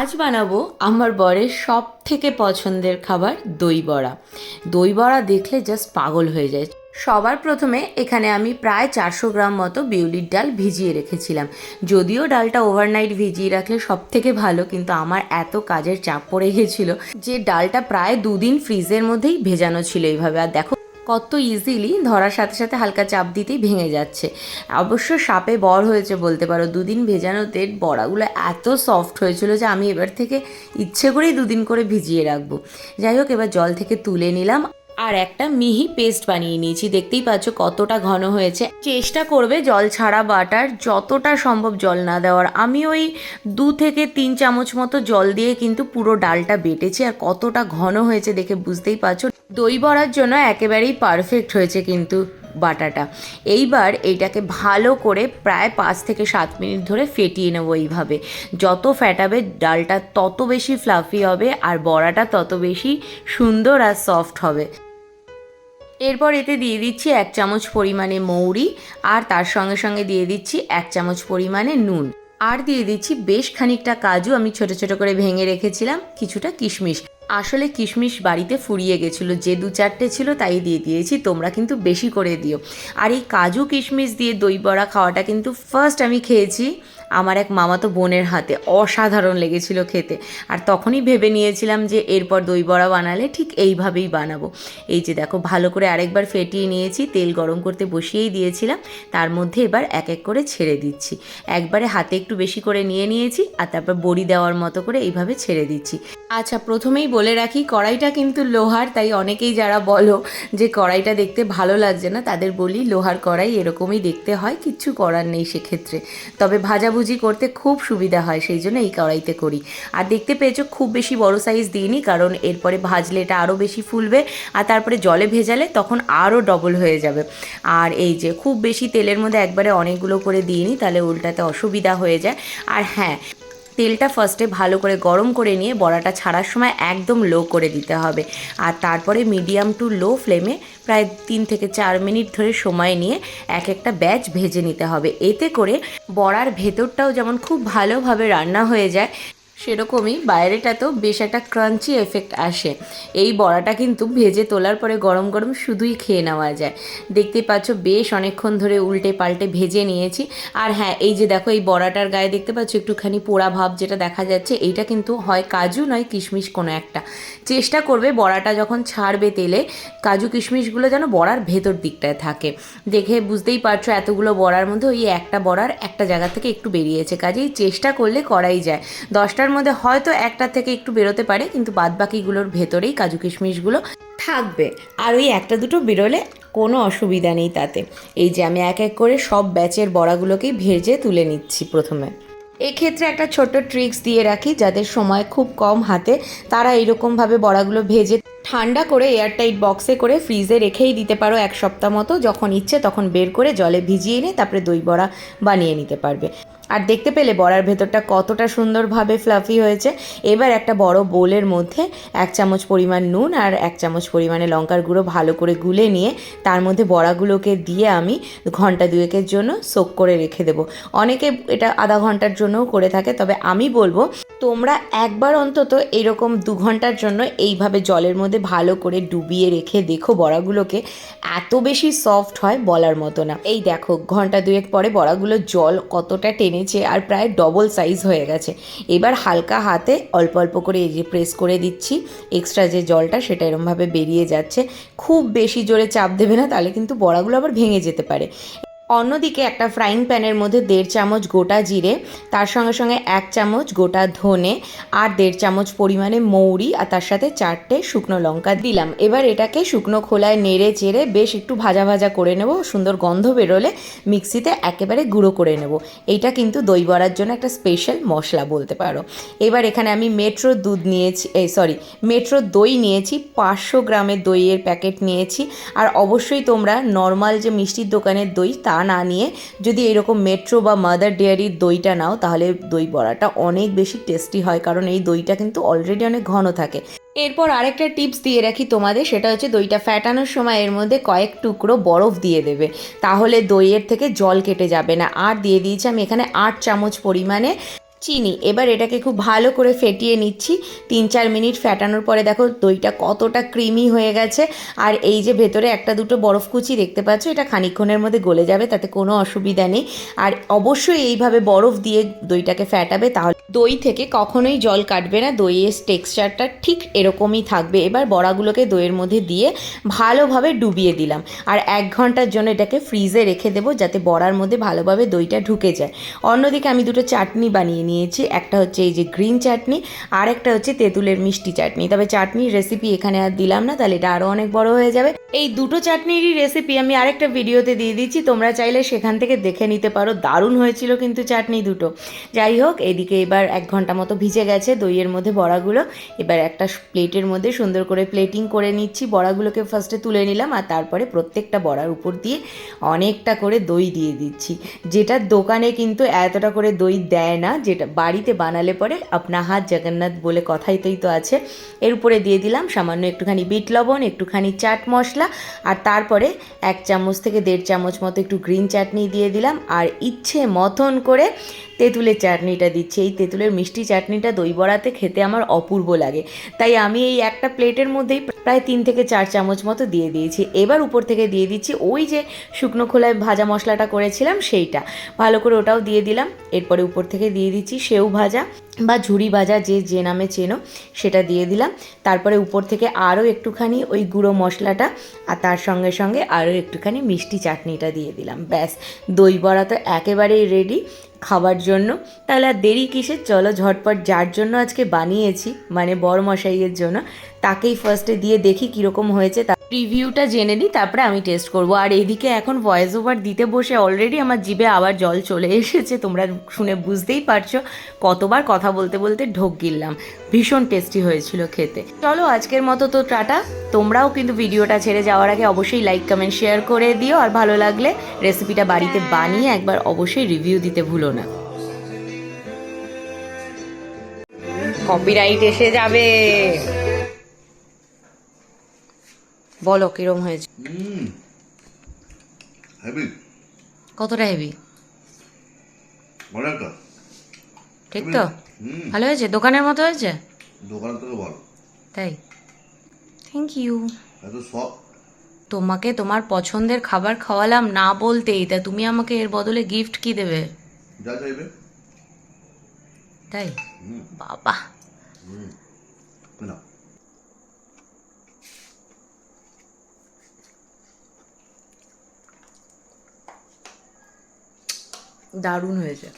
আজ বানাবো আমার বরের সব থেকে পছন্দের খাবার দই বড়া। দই বড়া দেখলে জাস্ট পাগল হয়ে যায়। সবার প্রথমে এখানে আমি প্রায় চারশো গ্রাম মতো বিউলির ডাল ভিজিয়ে রেখেছিলাম। যদিও ডালটা ওভারনাইট ভিজিয়ে রাখলে সব থেকে ভালো, কিন্তু আমার এত কাজের চাপ পড়ে গেছিল যে ডালটা প্রায় দুদিন ফ্রিজের মধ্যেই ভেজানো ছিল এইভাবে। আর দেখো কত ইজিলি ধরার সাথে সাথে হালকা চাপ দিতেই ভেঙে যাচ্ছে। অবশ্য সাপে বর হয়েছে বলতে পারো। দুদিন ভেজানোতে বড়াগুলো এত সফট হয়েছিল যে আমি এবার থেকে ইচ্ছে করেই দুদিন করে ভিজিয়ে রাখব। যাই হোক, এবার জল থেকে তুলে নিলাম। আর একটা মিহি পেস্ট বানিয়ে নিয়েছি। দেখতেই পাচ্ছ কতটা ঘন হয়েছে। চেষ্টা করবে জল ছাড়া বাটার যতটা সম্ভব জল না দেওয়ার। আমি ওই দু থেকে তিন চামচ মতো জল দিয়ে কিন্তু পুরো ডালটা বেটেছি। আর কতটা ঘন হয়েছে দেখে বুঝতেই পারছ। দই বড়ার জন্য একেবারেই পারফেক্ট হয়েছে কিন্তু বাটাটা। এইবার এইটাকে ভালো করে প্রায় পাঁচ থেকে সাত মিনিট ধরে ফেটিয়ে নেব এইভাবে। যত ফ্যাটাবে ডালটা তত বেশি ফ্লাফি হবে আর বড়াটা তত বেশি সুন্দর আর সফট হবে। এরপর এতে দিয়ে দিচ্ছি এক চামচ পরিমাণে মৌরি আর তার সঙ্গে সঙ্গে দিয়ে দিচ্ছি এক চামচ পরিমাণে নুন। আর দিয়ে দিচ্ছি বেশ খানিকটা কাজু, আমি ছোট ছোট করে ভেঙে রেখেছিলাম, কিছুটা কিশমিশ। আসলে কিশমিশ বাড়িতে ফুরিয়ে গেছিল। যে দু চারটে ছিল তাই দিয়ে দিয়েছি, তোমরা কিন্তু বেশি করে দিও। আর এই কাজু কিশমিশ দিয়ে দই বড়া খাওয়াটা কিন্তু ফার্স্ট আমি খেয়েছি। আমার এক মামাতো বোনের হাতে অসাধারণ লেগেছিল খেতে। আর তখনই ভেবে নিয়েছিলাম যে এরপর দই বড়া বানালে ঠিক এইভাবেই বানাবো। এই যে দেখো, ভালো করে আরেকবার ফেটিয়ে নিয়েছি, তেল গরম করতে বসিয়েই দিয়েছিলাম, তার মধ্যে এবার এক এক করে ছেড়ে দিচ্ছি। একবারে হাতে একটু বেশি করে নিয়ে নিয়েছি, আর তারপর বড়ি দেওয়ার মতো করে এইভাবে ছেড়ে দিচ্ছি। আচ্ছা প্রথমেই বলে রাখি, কড়াইটা কিন্তু লোহার, তাই অনেকেই যারা বলো যে কড়াইটা দেখতে ভালো লাগছে না, তাদের বলি লোহার কড়াই এরকমই দেখতে হয়, কিচ্ছু করার নেই সেক্ষেত্রে। তবে ভাজাভুজি করতে খুব সুবিধা হয়, সেই জন্য এই কড়াইতে করি। আর দেখতে পেয়েছ, খুব বেশি বড় সাইজ দিইনি, কারণ এরপরে ভাজলে এটা আরও বেশি ফুলবে, আর তারপরে জলে ভেজালে তখন আরও ডবল হয়ে যাবে। আর এই যে খুব বেশি তেলের মধ্যে একবারে অনেকগুলো করে দিইনি, তাহলে উল্টাতে অসুবিধা হয়ে যায়। আর হ্যাঁ তেলটা ফার্স্টে ভালো করে গরম করে নিয়ে বড়াটা ছাড়ার সময় একদম লো করে দিতে হবে। আর তারপরে মিডিয়াম টু লো ফ্লেমে প্রায় তিন থেকে চার মিনিট ধরে সময় নিয়ে এক একটা ব্যাচ ভেজে নিতে হবে। এতে করে বড়ার ভেতরটাও যেমন খুব ভালোভাবে রান্না হয়ে যায় সেরকমই বাইরেটাতেও বেশ একটা ক্রাঞ্চি এফেক্ট আসে। এই বড়াটা কিন্তু ভেজে তোলার পরে গরম গরম শুধুই খেয়ে নেওয়া যায়। দেখতেই পাচ্ছ বেশ অনেকক্ষণ ধরে উল্টে পাল্টে ভেজে নিয়েছি। আর হ্যাঁ এই যে দেখো এই বড়াটার গায়ে দেখতে পাচ্ছ একটুখানি পোড়া ভাব যেটা দেখা যাচ্ছে, এইটা কিন্তু হয় কাজু নয় কিশমিশ কোনো একটা। চেষ্টা করবে বড়াটা যখন ছাড়বে তেলে, কাজু কিশমিশগুলো যেন বড়ার ভেতর দিকটায় থাকে। দেখে বুঝতেই পারছ এতগুলো বড়ার মধ্যে ওই একটা বড়ার একটা জায়গা থেকে একটু বেরিয়েছে। কাজেই চেষ্টা করলে করাই যায়। দশটার মধ্যে হয়তো একটা থেকে একটু বেরোতে পারে, কিন্তু বাদবাকিগুলোর ভেতরেই কাজু কিশমিশগুলো থাকবে। আর ওই একটা দুটো বেরোলে কোনো অসুবিধা নেই তাতে। এই যে আমি এক এক করে সব ব্যাচের বড়াগুলোকেই ভেজে তুলে নিচ্ছি প্রথমে। এক্ষেত্রে একটা ছোট্ট ট্রিক্স দিয়ে রাখি যাদের সময় খুব কম হাতে। তারা এইরকমভাবে বড়াগুলো ভেজে ঠান্ডা করে এয়ারটাইট বক্সে করে ফ্রিজে রেখেই দিতে পারো এক সপ্তাহ মতো। যখন ইচ্ছে তখন বের করে জলে ভিজিয়ে এনে তারপরে দই বড়া বানিয়ে নিতে পারবে। আর দেখতে পেলে বড়ার ভেতরটা কতটা সুন্দরভাবে ফ্লাফি হয়েছে। এবার একটা বড় বোলের মধ্যে এক চামচ পরিমাণ নুন আর এক চামচ পরিমাণে লঙ্কার গুঁড়ো ভালো করে গুলে নিয়ে তার মধ্যে বড়াগুলোকে দিয়ে আমি ঘণ্টা দুয়েকের জন্য সোক করে রেখে দেবো। অনেকে এটা আধা ঘণ্টার জন্যও করে থাকে, তবে আমি বলব তোমরা একবার অন্তত এরকম দু ঘণ্টার জন্য এইভাবে জলের মধ্যে ভালো করে ডুবিয়ে রেখে দেখো বড়াগুলোকে। এত বেশি সফট হয় বলার মতো না। এই দেখো, ঘণ্টা দুয়েক পরে বড়াগুলো জল কতটা টেনেছে আর প্রায় ডবল সাইজ হয়ে গেছে। এবার হালকা হাতে অল্প অল্প করে এই যে প্রেস করে দিচ্ছি। এক্সট্রা যে জলটা সেটা এরমভাবে বেরিয়ে যাচ্ছে। খুব বেশি জোরে চাপ দেবে না, তাহলে কিন্তু বড়াগুলো আবার ভেঙে যেতে পারে। অন্যদিকে একটা ফ্রাইং প্যানের মধ্যে দেড় চামচ গোটা জিরে, তার সঙ্গে সঙ্গে এক চামচ গোটা ধনে আর দেড় চামচ পরিমাণে মৌরি আর তার সাথে চারটে শুকনো লঙ্কা দিলাম। এবার এটাকে শুকনো খোলায় নেড়ে চেড়ে বেশ একটু ভাজা ভাজা করে নেব, সুন্দর গন্ধ বেরোলে মিক্সিতে একেবারে গুঁড়ো করে নেব। এইটা কিন্তু দই বড়ার জন্য একটা স্পেশাল মশলা বলতে পারো। এবার এখানে আমি মেট্রো দুধ নিয়েছি, এই সরি মেট্রো দই নিয়েছি, পাঁচশো গ্রামের দইয়ের প্যাকেট নিয়েছি। আর অবশ্যই তোমরা নর্মাল যে মিষ্টির দোকানের দই তা না নিয়ে যদি এরকম মেট্রো বা মাদার ডেয়ারির দইটা নাও, তাহলে দই বড়াটা অনেক বেশি টেস্টি হয়, কারণ এই দইটা কিন্তু অলরেডি অনেক ঘন থাকে। এরপর আরেকটা টিপস দিয়ে রাখি তোমাদের, সেটা হচ্ছে দইটা ফ্যাটানোর সময় এর মধ্যে কয়েক টুকরো বরফ দিয়ে দেবে। তাহলে দইয়ের থেকে জল কেটে যাবে না। আর দিয়ে দিয়েছি আমি এখানে আট চামচ পরিমাণে চিনি। এবার এটাকে খুব ভালো করে ফেটিয়ে নিচ্ছি। তিন চার মিনিট ফেটানোর পরে দেখো দইটা কতটা ক্রিমি হয়ে গেছে। আর এই যে ভেতরে একটা দুটো বরফ কুচি দেখতে পাচ্ছ, এটা খানিকক্ষণের মধ্যে গলে যাবে, তাতে কোনো অসুবিধা নেই। আর অবশ্যই এইভাবে বরফ দিয়ে দইটাকে ফ্যাটাবে তাহলে দই থেকে কখনোই জল কাটবে না। দইয়ের টেক্সচারটা ঠিক এরকমই থাকবে। এবার বড়াগুলোকে দইয়ের মধ্যে দিয়ে ভালোভাবে ডুবিয়ে দিলাম। আর এক ঘণ্টার জন্য এটাকে ফ্রিজে রেখে দেবো, যাতে বড়ার মধ্যে ভালোভাবে দইটা ঢুকে যায়। অন্যদিকে আমি দুটো চাটনি বানিয়ে নিয়েছি। একটা হচ্ছে এই যে গ্রিন চাটনি আর একটা হচ্ছে তেঁতুলের মিষ্টি চাটনি তবে চাটনির রেসিপি এখানে আর দিলাম না, তাহলে এটা আরও অনেক বড় হয়ে যাবে। এই দুটো চাটনিরই রেসিপি আমি আরেকটা ভিডিওতে দিয়ে দিচ্ছি। তোমরা চাইলে সেখান থেকে দেখে নিতে পারো। দারুণ হয়েছিল কিন্তু চাটনি দুটো। যাই হোক, এদিকে এবার এক ঘণ্টা মতো ভিজে গেছে দইয়ের মধ্যে বড়াগুলো। এবার একটা প্লেটের মধ্যে সুন্দর করে প্লেটিং করে নিচ্ছি। বড়াগুলোকে ফার্স্টে তুলে নিলাম আর তারপরে প্রত্যেকটা বড়ার উপর দিয়ে অনেকটা করে দই দিয়ে দিচ্ছি। যেটা দোকানে কিন্তু এতটা করে দই দেয় না, যেটা বাড়িতে বানালে পরে আপনা হাত জগন্নাথ বলে কথাইতেই তো আছে। এর উপরে দিয়ে দিলাম সামান্য একটুখানি বিট লবণ, একটুখানি চাট মশলা আর তারপরে এক চামচ থেকে দেড় চামচ মতো একটু গ্রিন চাটনি দিয়ে দিলাম আর ইচ্ছে মতন করে তেঁতুলের চাটনিটা দিচ্ছি। এই তেঁতুলের মিষ্টি চাটনিটা দই বড়াতে খেতে আমার অপূর্ব লাগে। তাই আমি এই একটা প্লেটের মধ্যেই প্রায় তিন থেকে চার চামচ মতো দিয়ে দিয়েছি। এবার উপর থেকে দিয়ে দিচ্ছি ওই যে শুকনো খোলায় ভাজা মশলাটা করেছিলাম সেইটা। ভালো করে ওটাও দিয়ে দিলাম। এরপরে উপর থেকে দিয়ে দিচ্ছি সেউ ভাজা বা ঝুড়ি ভাজা যে যে নামে চেনো, সেটা দিয়ে দিলাম। তারপরে উপর থেকে আরও একটুখানি ওই গুঁড়ো মশলাটা আর তার সঙ্গে সঙ্গে আরও একটুখানি মিষ্টি চাটনিটা দিয়ে দিলাম। ব্যাস, দই বড়া তো একেবারেই রেডি খাবার জন্য। তাহলে আর দেরি কিসের? চলো ঝটপট যার জন্য আজকে বানিয়েছি মানে বড় মশাইয়ের জন্য, তাকেই ফার্স্টে দিয়ে দেখি কীরকম হয়েছে, তার রিভিউটা জেনে নিই, তারপরে আমি টেস্ট করব। আর এদিকে এখন ভয়েস ওভার দিতে বসে অলরেডি আমার জিভে আবার জল চলে এসেছে, তোমরা শুনে বুঝতেই পারছ, কতবার কথা বলতে বলতে ঢোক গিললাম। ভীষণ টেস্টি হয়েছিল খেতে। চলো আজকের মতো তো টাটা। তোমরাও কিন্তু ভিডিওটা ছেড়ে যাওয়ার আগে অবশ্যই লাইক কমেন্ট শেয়ার করে দিও। আর ভালো লাগলে রেসিপিটা বাড়িতে বানিয়ে একবার অবশ্যই রিভিউ দিতে ভুলো না। কপিরাইট এসে যাবে। বলো কিরম হয়েছে? হেভি কতটা হেভি ঠিক তো? ভালো হয়েছে? দোকানের মতো হয়েছে? দোকানের থেকে ভালো। তাই? থ্যাংক ইউ এত সব তোমাকে তোমার পছন্দের খাবার খাওয়ালাম না বলতেই তা তুমি আমাকে এর বদলে গিফট কি দেবে? যা চাইবে? তাই? বাবা। হুম। না দারুণ হয়েছে।